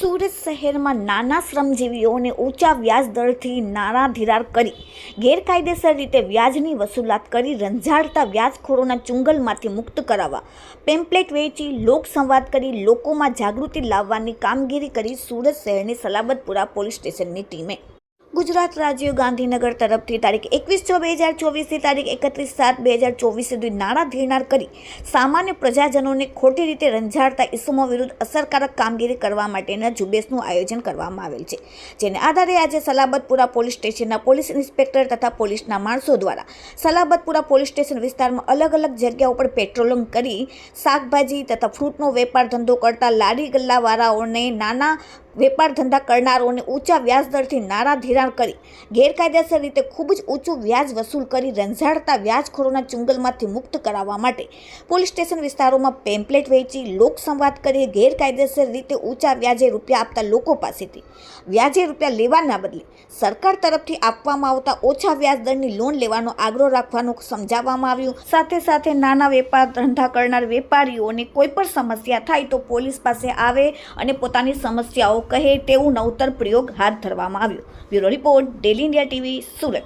સુરત શહેરમાં નાના શ્રમજીવીઓને ઊંચા વ્યાજ દરથી નાણાં ધિરાણ કરી ગેરકાયદેસર રીતે વ્યાજની વસૂલાત કરી રંજાડતા વ્યાજખોરોના ચુંગલમાંથી મુક્ત કરાવવા પેમ્પલેટ વેચી લોકસંવાદ કરી લોકોમાં જાગૃતિ લાવવાની કામગીરી કરી સુરત શહેરની સલાબતપુરા પોલીસ સ્ટેશનની ટીમે. ગુજરાત રાજ્ય ગાંધીનગર તરફથી તારીખ એકવીસ છ બે હજાર ચોવીસથી તારીખ એકત્રીસ સાત બે હજાર ચોવીસ સુધી નાણાં ધીરનાર કરી સામાન્ય પ્રજાજનોને ખોટી રીતે રંજાડતા ઇસમો વિરુદ્ધ અસરકારક કામગીરી કરવા માટેના ઝુંબેશનું આયોજન કરવામાં આવેલ છે, જેને આધારે આજે સલાબતપુરા પોલીસ સ્ટેશનના પોલીસ ઇન્સ્પેક્ટર તથા પોલીસના માણસો દ્વારા સલાબતપુરા પોલીસ સ્ટેશન વિસ્તારમાં અલગ અલગ જગ્યાઓ પર પેટ્રોલિંગ કરી શાકભાજી તથા ફ્રૂટનો વેપાર ધંધો કરતા લારી ગલ્લાવાળાઓને નાના વેપાર ધંધા કરનારોને ઊંચા વ્યાજ દરથી નાણાં ધિરાણ કરી, ગેરકાયદેસર રીતે ખૂબ જ ઊંચું વ્યાજ વસૂલ કરી રંઝાડતા વ્યાજખોરોના ચુંગલમાંથી મુક્ત કરાવવા માટે પોલીસ સ્ટેશન વિસ્તારોમાં પેમ્પલેટ વેચી લોકસંવાદ કરી ગેરકાયદેસર રીતે ઊંચા વ્યાજે રૂપિયા આપતા લોકો પાસેથી. વ્યાજે રૂપિયા લેવાના બદલે સરકાર તરફથી આપવામાં આવતા ઓછા વ્યાજ દરની લોન લેવાનો આગ્રહ રાખવાનું સમજાવવામાં આવ્યું. સાથે સાથે નાના વેપાર ધંધા કરનાર વેપારીઓને કોઈ પણ સમસ્યા થાય તો પોલીસ પાસે આવે અને પોતાની સમસ્યાઓ કહે તેવું નવતર પ્રયોગ હાથ ધરવામાં આવ્યો. Bureau report daily India TV Surat.